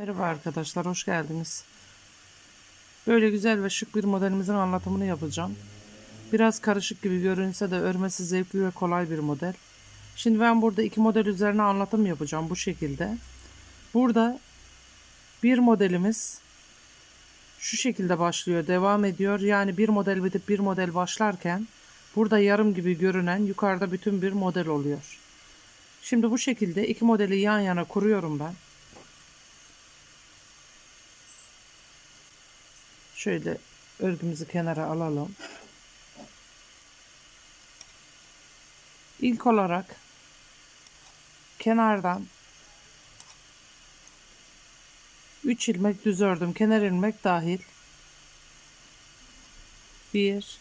Merhaba arkadaşlar, hoş geldiniz. Böyle güzel ve şık bir modelimizin anlatımını yapacağım. Biraz karışık gibi görünse de örmesi zevkli ve kolay bir model. Şimdi ben burada iki model üzerine anlatım yapacağım bu şekilde. Burada bir modelimiz şu şekilde başlıyor, devam ediyor. Yani bir model bitip bir model başlarken burada yarım gibi görünen yukarıda bütün bir model oluyor. Şimdi bu şekilde iki modeli yan yana kuruyorum ben. Şöyle örgümüzü kenara alalım. İlk olarak kenardan 3 ilmek düz ördüm. Kenar ilmek dahil. 1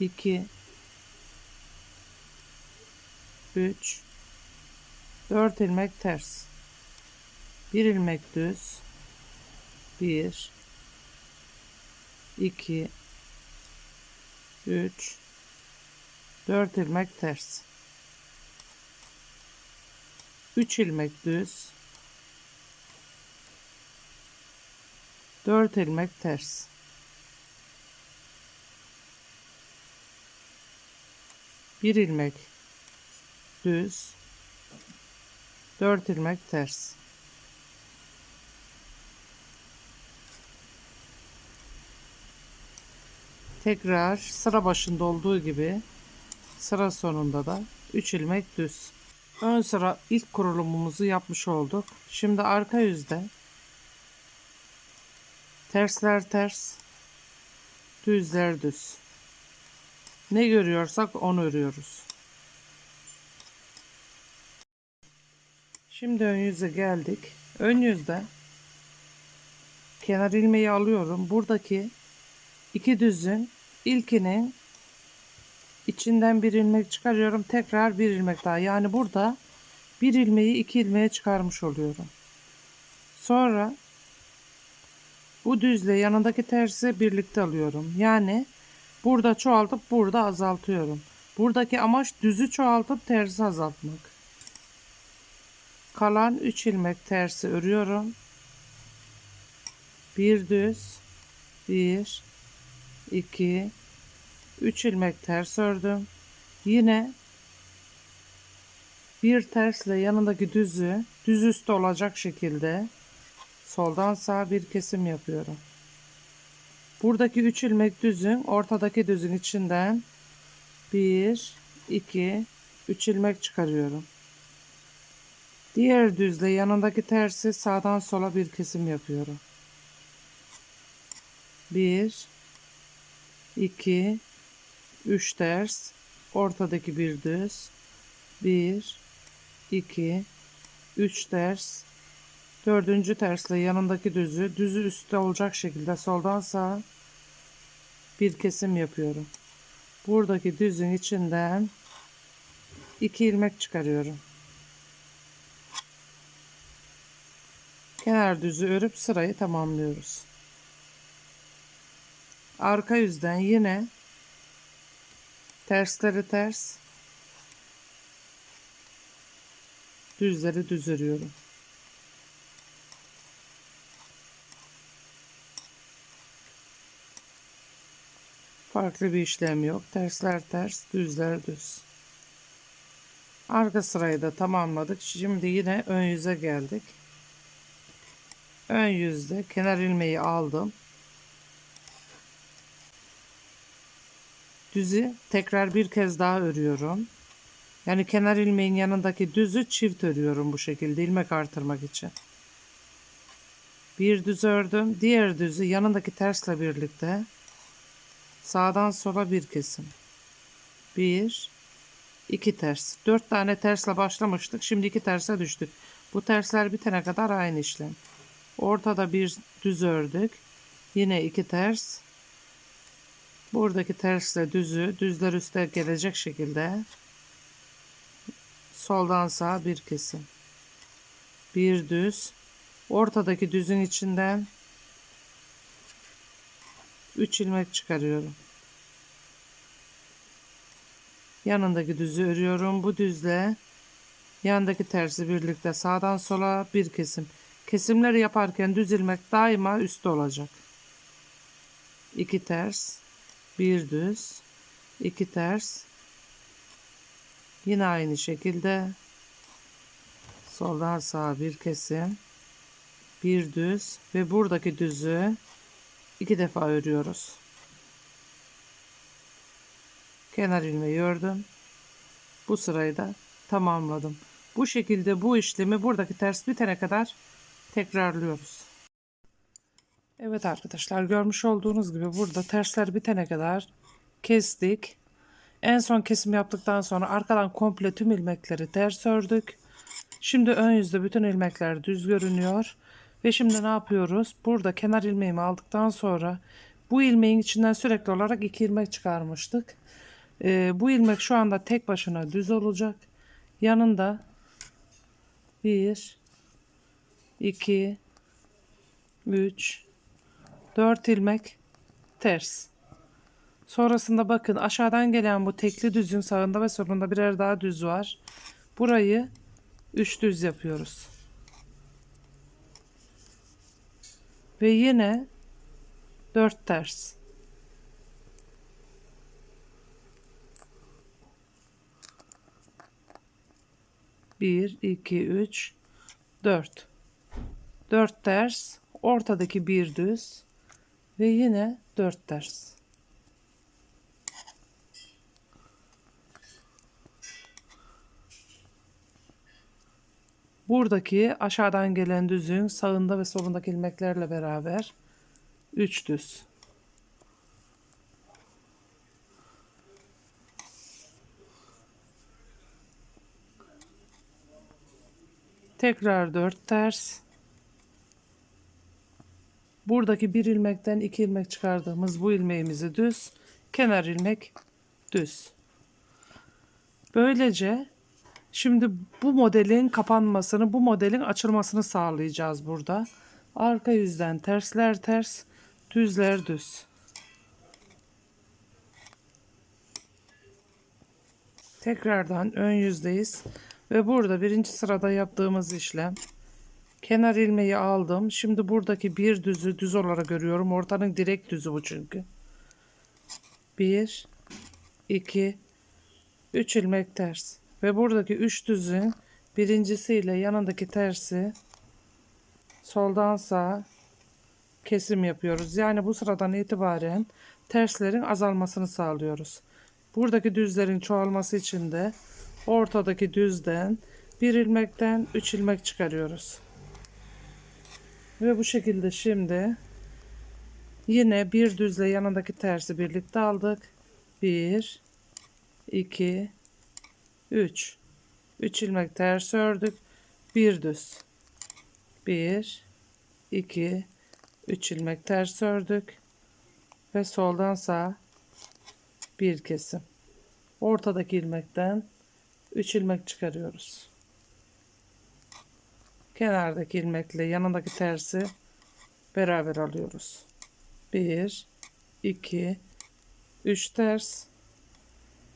2 3 4 ilmek ters. 1 ilmek düz. 1 2 3 4 ilmek ters. 3 ilmek düz. 4 ilmek ters. Bir ilmek düz. 4 ilmek ters Tekrar sıra başında olduğu gibi sıra sonunda da 3 ilmek düz. Ön sıra ilk kurulumumuzu yapmış olduk. Şimdi arka yüzde tersler ters, düzler düz. Ne görüyorsak onu örüyoruz. Şimdi ön yüze geldik. Ön yüzde kenar ilmeği alıyorum. Buradaki iki düzün ilkinin içinden bir ilmek çıkarıyorum. Tekrar bir ilmek daha. Yani burada bir ilmeği iki ilmeğe çıkarmış oluyorum. Sonra bu düzle yanındaki tersi birlikte alıyorum. Yani burada çoğaltıp burada azaltıyorum. Buradaki amaç düzü çoğaltıp tersi azaltmak. Kalan 3 ilmek tersi örüyorum. Bir düz, bir, 2 3 ilmek ters ördüm. Yine bir tersle yanındaki düzü düz üstü olacak şekilde soldan sağa bir kesim yapıyorum. Buradaki 3 ilmek düzün ortadaki düzün içinden 1 2 3 ilmek çıkarıyorum. Diğer düzle yanındaki tersi sağdan sola bir kesim yapıyorum. 1 2 3 ters ortadaki bir düz. 1 2 3 ters dördüncü tersle yanındaki düzü düzü üstte olacak şekilde soldan sağa bir kesim yapıyorum. Buradaki düzün içinden 2 ilmek çıkarıyorum. Kenar düzü örüp sırayı tamamlıyoruz arka yüzden yine tersleri ters düzleri düz örüyorum. Farklı bir işlem yok. Tersler ters, düzler düz. Arka sırayı da tamamladık. Şimdi yine ön yüze geldik. Ön yüzde kenar ilmeği aldım. Düzü tekrar bir kez daha örüyorum. Yani kenar ilmeğin yanındaki düzü çift örüyorum bu şekilde ilmek artırmak için. Bir düz ördüm. Diğer düzü yanındaki tersle birlikte sağdan sola bir kesim. Bir, iki ters. Dört tane tersle başlamıştık. Şimdi iki terse düştük. Bu tersler bitene kadar aynı işlem. Ortada bir düz ördük. Yine iki ters. Buradaki tersle düzü düzler üste gelecek şekilde soldan sağa bir kesim. Bir düz. Ortadaki düzün içinden 3 ilmek çıkarıyorum. Yanındaki düzü örüyorum. Bu düzle yandaki tersi birlikte sağdan sola bir kesim. Kesimleri yaparken düz ilmek daima üstte olacak. 2 ters, bir düz, 2 ters. Yine aynı şekilde soldan sağa bir kesim, bir düz ve buradaki düzü iki defa örüyoruz. Kenar ilmeği ördüm. Bu sırayı da tamamladım. Bu şekilde bu işlemi buradaki ters bitene kadar tekrarlıyoruz. Evet arkadaşlar görmüş olduğunuz gibi burada tersler bitene kadar kestik. En son kesim yaptıktan sonra arkadan komple tüm ilmekleri ters ördük. Şimdi ön yüzde bütün ilmekler düz görünüyor. Ve şimdi ne yapıyoruz? Burada kenar ilmeğimi aldıktan sonra bu ilmeğin içinden sürekli olarak iki ilmek çıkarmıştık. Ee, bu ilmek şu anda tek başına düz olacak. Yanında 1 2 3 4 ilmek ters. Sonrasında bakın aşağıdan gelen bu tekli düzün sağında ve solunda birer daha düz var. Burayı 3 düz yapıyoruz. Ve yine 4 ters. Bir, iki, üç, dört. Dört ters, ortadaki bir düz ve yine dört ters. Buradaki aşağıdan gelen düzün sağında ve solundaki ilmeklerle beraber 3 düz. Tekrar 4 ters. Buradaki bir ilmekten iki ilmek çıkardığımız bu ilmeğimizi düz, kenar ilmek düz. Böylece Şimdi bu modelin kapanmasını, bu modelin açılmasını sağlayacağız burada. Arka yüzden tersler ters, düzler düz. Tekrardan ön yüzdeyiz. Ve burada birinci sırada yaptığımız işlem. Kenar ilmeği aldım. Şimdi buradaki bir düzü düz olarak görüyorum. Ortanın direkt düzü bu çünkü. Bir, iki, üç ilmek ters. Ve buradaki üç düzün birincisiyle yanındaki tersi soldan sağa kesim yapıyoruz. Yani bu sıradan itibaren terslerin azalmasını sağlıyoruz. Buradaki düzlerin çoğalması için de ortadaki düzden bir ilmekten üç ilmek çıkarıyoruz. Ve bu şekilde şimdi yine bir düzle yanındaki tersi birlikte aldık. 1 2 3 3 ilmek ters ördük. Bir düz. 1 2 3 ilmek ters ördük ve soldan sağa bir kesim. Ortadaki ilmekten 3 ilmek çıkarıyoruz. Kenardaki ilmekle yanındaki tersi beraber alıyoruz. 1 2 3 ters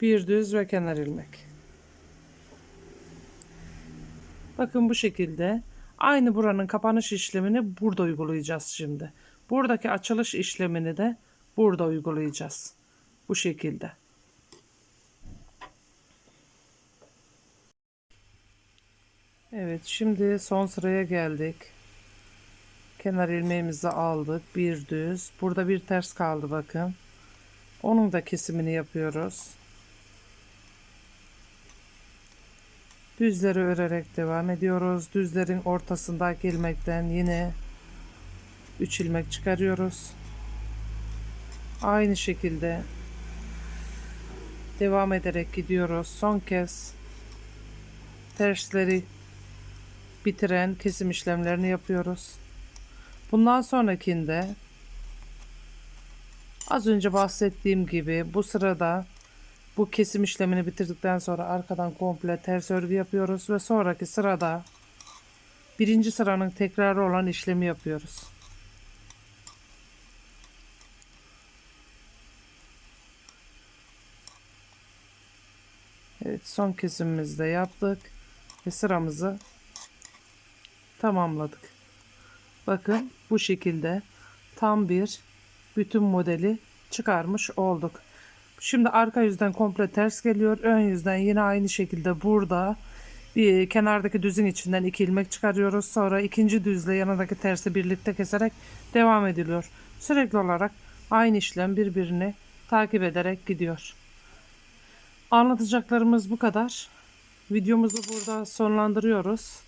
bir düz ve kenar ilmek. Bakın bu şekilde aynı buranın kapanış işlemini burada uygulayacağız şimdi. Buradaki açılış işlemini de burada uygulayacağız. Bu şekilde. Evet şimdi son sıraya geldik. Kenar ilmeğimizi aldık. Bir düz. Burada bir ters kaldı bakın. Onun da kesimini yapıyoruz. Düzleri örerek devam ediyoruz. Düzlerin ortasındaki ilmekten yine 3 ilmek çıkarıyoruz. Aynı şekilde devam ederek gidiyoruz. Son kez tersleri bitiren kesim işlemlerini yapıyoruz. Bundan sonrakinde az önce bahsettiğim gibi bu sırada bu kesim işlemini bitirdikten sonra arkadan komple ters örgü yapıyoruz ve sonraki sırada birinci sıranın tekrarı olan işlemi yapıyoruz. Evet son kesimimizde yaptık ve sıramızı tamamladık. Bakın bu şekilde tam bir bütün modeli çıkarmış olduk. Şimdi arka yüzden komple ters geliyor. Ön yüzden yine aynı şekilde burada bir kenardaki düzün içinden iki ilmek çıkarıyoruz. Sonra ikinci düzle yanındaki tersi birlikte keserek devam ediliyor. Sürekli olarak aynı işlem birbirini takip ederek gidiyor. Anlatacaklarımız bu kadar. Videomuzu burada sonlandırıyoruz.